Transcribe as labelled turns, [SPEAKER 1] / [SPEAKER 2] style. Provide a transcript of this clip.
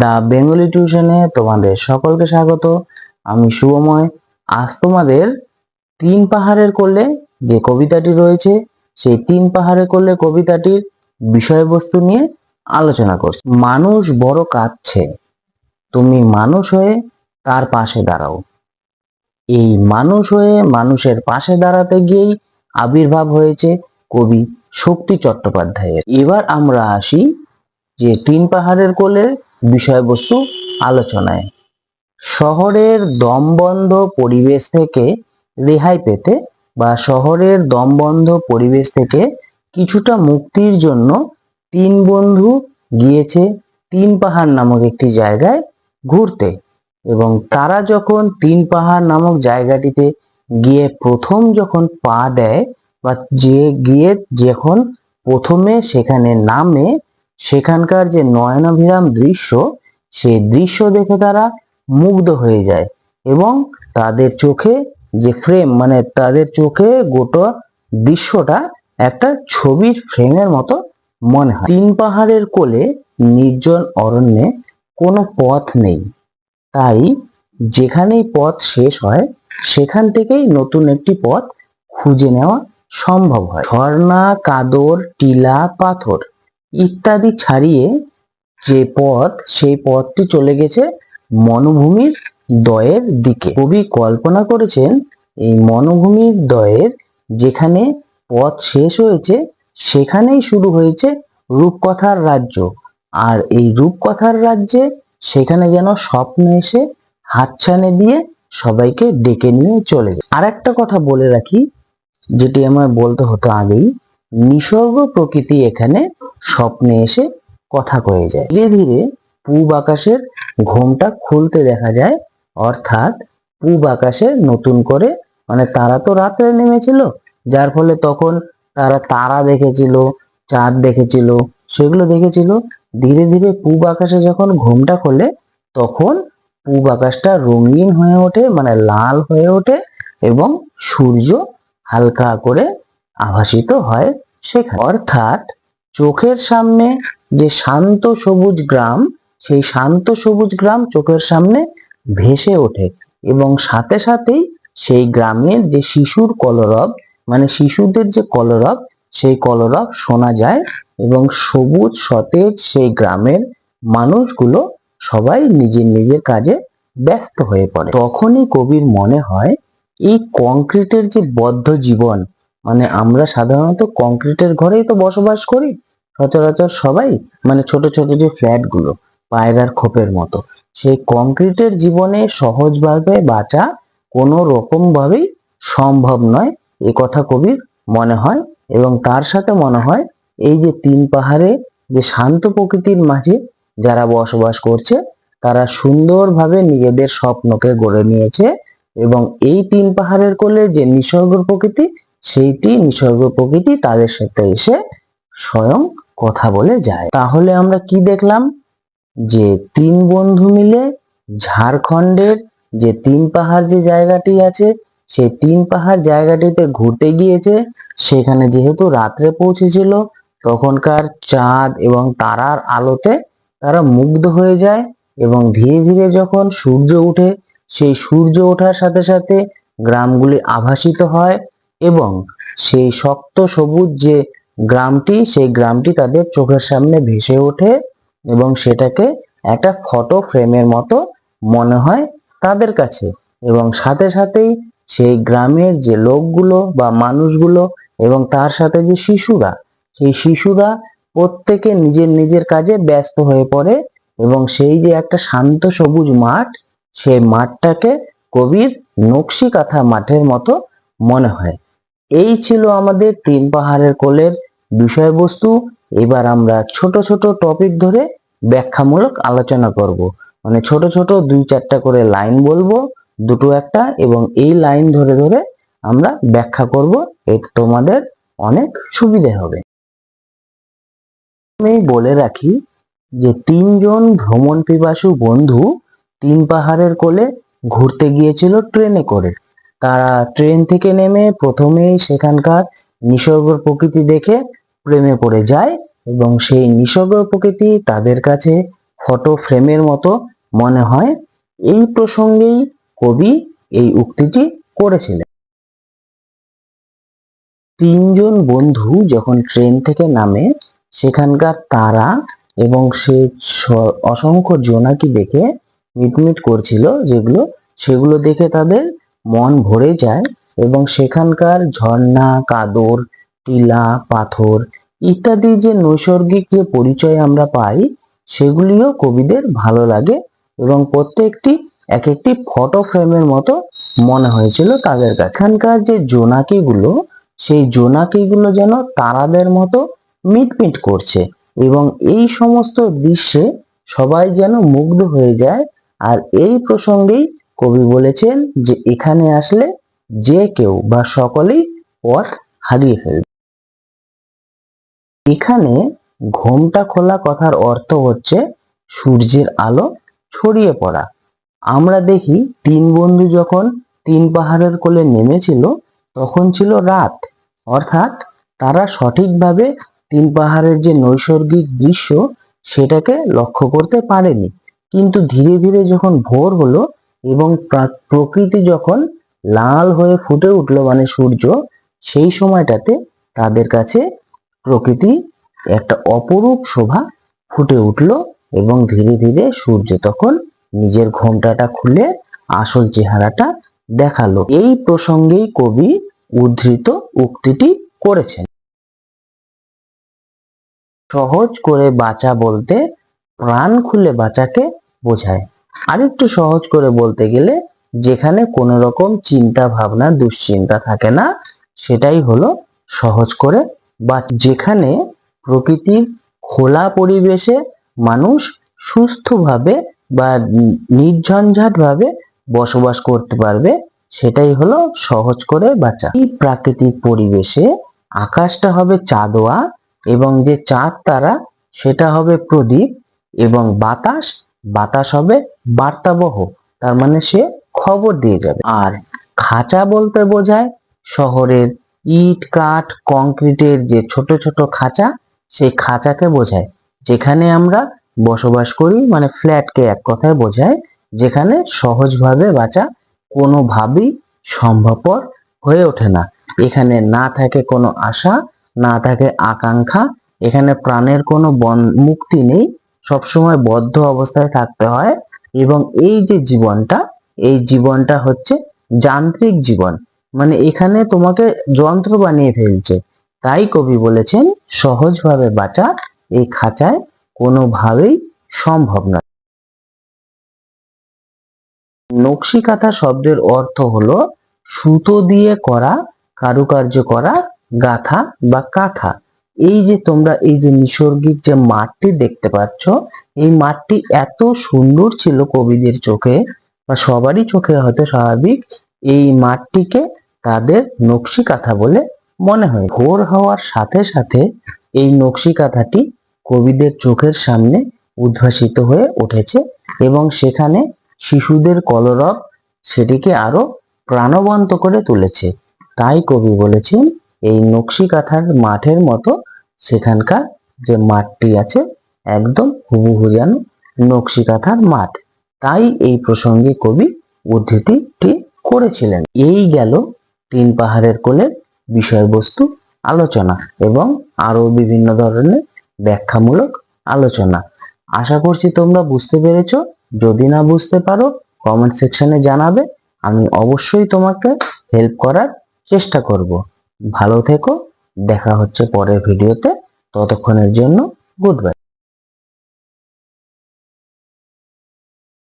[SPEAKER 1] The Bengali টিউশনে তোমাদের সকলকে স্বাগত। আমি শুভময়। আজ তোমাদের তিন পাহাড়ের কোলে যে কবিতাটি রয়েছে, সেই তিন পাহাড়ের কোলে কবিতাটির বিষয়বস্তু নিয়ে আলোচনা করছি। মানুষ বড় কাঁদছে। তুমি মানুষ হয়ে তার পাশে দাঁড়াও। এই মানুষ হয়ে মানুষের পাশে দাঁড়াতে গিয়েই আবির্ভাব হয়েছে কবি শক্তি চট্টোপাধ্যায়ের। এবার আমরা আসি যে তিন পাহাড়ের কোলে বিষয়বস্তু আলোচনায়। শহরের দমবন্ধ পরিবেশ থেকে রেহাই পেতে বা শহরের দমবন্ধ পরিবেশ থেকে কিছুটা মুক্তির জন্য তিন বন্ধু গিয়েছে তিন পাহাড় নামক একটি জায়গায় ঘুরতে এবং তারা যখন তিন পাহাড় নামক জায়গাটিতে গিয়ে প্রথম যখন পা দেয় বা যে গিয়ে যখন প্রথমে সেখানে নামে সেখানকার যে নয়নাভিরাম দৃশ্য, সেই দৃশ্য দেখে তারা মুগ্ধ হয়ে যায় এবং তাদের চোখে যে ফ্রেম মানে তাদের চোখে গোটা দৃশ্যটা একটা ছবির ফ্রেমের মতো মনে হয়। তিন পাহাড়ের কোলে নির্জন অরণ্যে কোনো পথ নেই। তাই যেখানেই পথ শেষ হয়, সেখান থেকেই নতুন একটি পথ খুঁজে নেওয়া সম্ভব হয়। ঝর্ণা, কাদর, টিলা, পাথর ইত্যাদি ছাড়িয়ে যে পথ, সেই পথটি চলে গেছে মনোভূমির দয়ের দিকে। কবি কল্পনা করেছেন, এই মনোভূমির দয়ের যেখানে পথ শেষ হয়েছে, সেখানেই শুরু হয়েছে রূপকথার রাজ্য। আর এই রূপকথার রাজ্যে সেখানে যেন স্বপ্ন এসে হাতছানে দিয়ে সবাইকে ডেকে নিয়ে চলে যায়। আর একটা কথা বলে রাখি, যেটি আমার বলতে হতো আগেই নিসর্গ প্রকৃতি এখানে স্বপ্নে এসে কথা কয়ে যায়। ধীরে ধীরে পূব আকাশের ঘোমটা খুলতে দেখা যায়, অর্থাৎ পূব আকাশে নতুন করে মানে তারা তো রাত্রে নেমেছিল, যার ফলে তখন তারা তারা দেখেছিল, চাঁদ দেখেছিল, সেগুলো দেখেছিল। ধীরে ধীরে পূব আকাশে যখন ঘোমটা খোলে, তখন পূব আকাশটা রঙিন হয়ে ওঠে মানে লাল হয়ে ওঠে এবং সূর্য হালকা করে আভাসিত হয় সেখানে। অর্থাৎ চোখের সামনে যে শান্ত সবুজ গ্রাম, সেই শান্ত সবুজ গ্রাম চোখের সামনে ভেসে ওঠে এবং সাথে সাথেই সেই গ্রামের যে শিশুর কলরব মানে শিশুদের যে কলরব, সেই কলরব শোনা যায় এবং সবুজ, সতেজ সেই গ্রামের মানুষগুলো সবাই নিজের নিজের কাজে ব্যস্ত হয়ে পড়ে। তখনই কবির মনে হয়, এই কংক্রিটের যে বদ্ধ জীবন মানে আমরা সাধারণত কংক্রিটের ঘরেই তো বসবাস করি। সচরাচর সবাই মানে ছোট ছোট যে ফ্ল্যাটগুলো পায়রার খোপের মতো, সেই কংক্রিটের জীবনে সহজভাবে বাঁচা কোনো রকম ভাবেই সম্ভব নয়, এ কথা কবির মনে হয় এবং তার সাথে মনে হয় এই যে তিন পাহাড়ে যে শান্ত প্রকৃতির মাঝে যারা বসবাস করছে, তারা সুন্দরভাবে নিজেদের স্বপ্নকে গড়ে নিয়েছে এবং এই তিন পাহাড়ের কোলে যে নিসর্গ প্রকৃতি সেইটি নিসর্গ প্রকৃতি তাদের সাথে এসে স্বয়ং কথা বলে যায়। তাহলে আমরা কি দেখলাম? যে তিন বন্ধু মিলে ঝাড়খণ্ডের যে তিন পাহাড় যে জায়গাটি আছে, সেই তিন পাহাড় জায়গাটিতে ঘুরতে গিয়েছে। সেখানে যেহেতু রাত্রে পৌঁছেছিল, তখনকার চাঁদ এবং তারার আলোতে তারা মুগ্ধ হয়ে যায় এবং ধীরে ধীরে যখন সূর্য ওঠে, সেই সূর্য ওঠার সাথে সাথে গ্রামগুলি আভাসিত হয়। এবং সেই শক্ত সবুজ যে গ্রামটি, সেই গ্রামটি তাদের চোখের সামনে ভেসে ওঠে এবং সেটাকে একটা ফটো ফ্রেমের মতো মনে হয় তাদের কাছে। এবং সাথে সাথেই সেই গ্রামের যে লোকগুলো বা মানুষগুলো এবং তার সাথে যে শিশুরা, সেই শিশুরা প্রত্যেকে নিজের নিজের কাজে ব্যস্ত হয়ে পড়ে এবং সেই যে একটা শান্ত সবুজ মাঠ, সেই মাঠটাকে কবির নকশি কাঁথা মাঠের মতো মনে হয়। এই ছিল আমাদের তিন পাহাড়ের কোলের বিষয়বস্তু। এবার আমরা ছোট ছোট টপিক ধরে ব্যাখ্যামূলক আলোচনা করব। মানে ছোট ছোট দুই চারটা করে লাইন বলব, দুটো একটা, এবং এই লাইন ধরে ধরে আমরা ব্যাখ্যা করব। এতে তোমাদের অনেক সুবিধে হবে। আমি বলে রাখি যে তিনজন ভ্রমণ পিপাসু বন্ধু তিন পাহাড়ের কোলে ঘুরতে গিয়েছিল ট্রেনে করে। তারা ট্রেন থেকে নেমে প্রথমেই সেখানকার নিসর্গ প্রকৃতি দেখে প্রেমে পড়ে যায় এবং সেই নিসর্গ প্রকৃতি তাদের কাছে ফটো ফ্রেমের মতো মনে হয়। এই প্রসঙ্গেই কবি এই উক্তিটি করেছিলেন। তিনজন বন্ধু যখন ট্রেন থেকে নামে, সেখানকার তারা এবং সে, অসংখ্য জোনাকি দেখে মিটমিট করছিল যেগুলো, সেগুলো দেখে তাদের মন ভরে যায় এবং সেখানকার ঝর্ণা, কাদর, টিলা, পাথর ইত্যাদি যে নৈসর্গিক যে পরিচয় আমরা পাই, সেগুলিও কবিদের ভালো লাগে এবং প্রত্যেকটি এক একটি ফটো ফ্রেমের মতো মনে হয়েছিল তাদের কাছে। এখানকার যে জোনাকিগুলো, সেই জোনাকিগুলো যেন তারাদের মতো মিটমিট করছে এবং এই সমস্ত দৃশ্যে সবাই যেন মুগ্ধ হয়ে যায় আর এই প্রসঙ্গেই কবি বলেছেন যে এখানে আসলে যে কেউ বা সকলেই পথ হারিয়ে ফেলবে। এখানে ঘোমটা খোলা কথার অর্থ হচ্ছে সূর্যের আলো ছড়িয়ে পড়া। আমরা দেখি তিন বন্ধু যখন তিন পাহাড়ের কোলে নেমেছিল, তখন ছিল রাত। অর্থাৎ তারা সঠিকভাবে তিন পাহাড়ের যে নৈসর্গিক দৃশ্য, সেটাকে লক্ষ্য করতে পারেনি। কিন্তু ধীরে ধীরে যখন ভোর হলো এবং প্রকৃতি যখন লাল হয়ে ফুটে উঠল মানে সূর্য, সেই সময়টাতে তাদের কাছে প্রকৃতি একটা অপরূপ শোভা ফুটে উঠল এবং ধীরে ধীরে সূর্য তখন নিজের ঘোমটাটা খুলে আসল চেহারাটা দেখাল। এই প্রসঙ্গেই কবি উদ্ধৃত উক্তিটি করেছেন। সহজ করে বাঁচা বলতে প্রাণ খুলে বাঁচাকে বোঝায়। আরেকটু সহজ করে বলতে গেলে, যেখানে কোনো রকম চিন্তা ভাবনা, দুশ্চিন্তা থাকে না, সেটাই হলো সহজ করে বা যেখানে প্রকৃতির খোলা পরিবেশে মানুষ সুস্থভাবে বা নির্ঝঞ্ঝাট ভাবে বসবাস করতে পারবে, সেটাই হলো সহজ করে বাঁচা। এই প্রাকৃতিক পরিবেশে আকাশটা হবে চাঁদোয়া এবং যে চাঁদ তারা, সেটা হবে প্রদীপ এবং বাতাস বাতাস হবে, বার্তাবহ। তার মানে সে খবর দিয়ে যাবে। আর খাঁচা বলতে বোঝায় শহরের ইট, কাঠ, কংক্রিটের যে ছোট ছোট খাঁচা, সেই খাঁচাকে বোঝায়। যেখানে আমরা বসবাস করি মানে ফ্ল্যাটকে এক কথায় বোঝায়, যেখানে সহজভাবে বাঁচা কোনোভাবেই সম্ভবপর হয়ে ওঠে না। এখানে না থাকে কোনো আশা, না থাকে আকাঙ্ক্ষা, এখানে প্রাণের কোনো মুক্তি নেই। সবসময় বদ্ধ অবস্থায় থাকতে হয় এবং এই যে জীবনটা, এই জীবনটা হচ্ছে যান্ত্রিক জীবন। মানে এখানে তোমাকে যন্ত্র বানিয়ে ফেলছে। তাই কবি বলেছেন, সহজভাবে বাঁচা এই খাঁচায় কোনোভাবেই সম্ভব নয়। নকশি কাঁথা শব্দের অর্থ হলো সুতো দিয়ে করা, কারুকার্য করা, গাথা বা কাঁথা। এই যে তোমরা এই যে নিসর্গিক যে মাঠটি দেখতে পাচ্ছ, এই মাঠটি এত সুন্দর ছিল কবিদের চোখে, বা সবারই চোখে হয়তো স্বাভাবিক, এই মাঠটিকে তাদের নকশি কাঁথা বলে মনে হয়। ভোর হওয়ার সাথে সাথে এই নকশি কাঁথাটি কবিদের চোখের সামনে উদ্ভাসিত হয়ে উঠেছে এবং সেখানে শিশুদের কলরব সেটিকে আরও প্রাণবন্ত করে তুলেছে। তাই কবি বলেছেন এই নকশি কাঁথার মাঠের মতো সেখানকার যে মাঠটি আছে, একদম হুবহু যেন নকশি কাঁথার মাঠ। তাই এই প্রসঙ্গে কবি উদ্ধৃতিটি করেছিলেন। এই গেল তিন পাহাড়ের কোলের বিষয়বস্তু আলোচনা এবং আরও বিভিন্ন ধরনের ব্যাখ্যামূলক আলোচনা। আশা করছি তোমরা বুঝতে পেরেছ। যদি না বুঝতে পারো কমেন্ট সেকশনে জানাবে। আমি অবশ্যই তোমাকে হেল্প করার চেষ্টা করব। ভালো থেকো দেখা হচ্ছে পরের ভিডিওতে। ততক্ষণের জন্য গুড বাই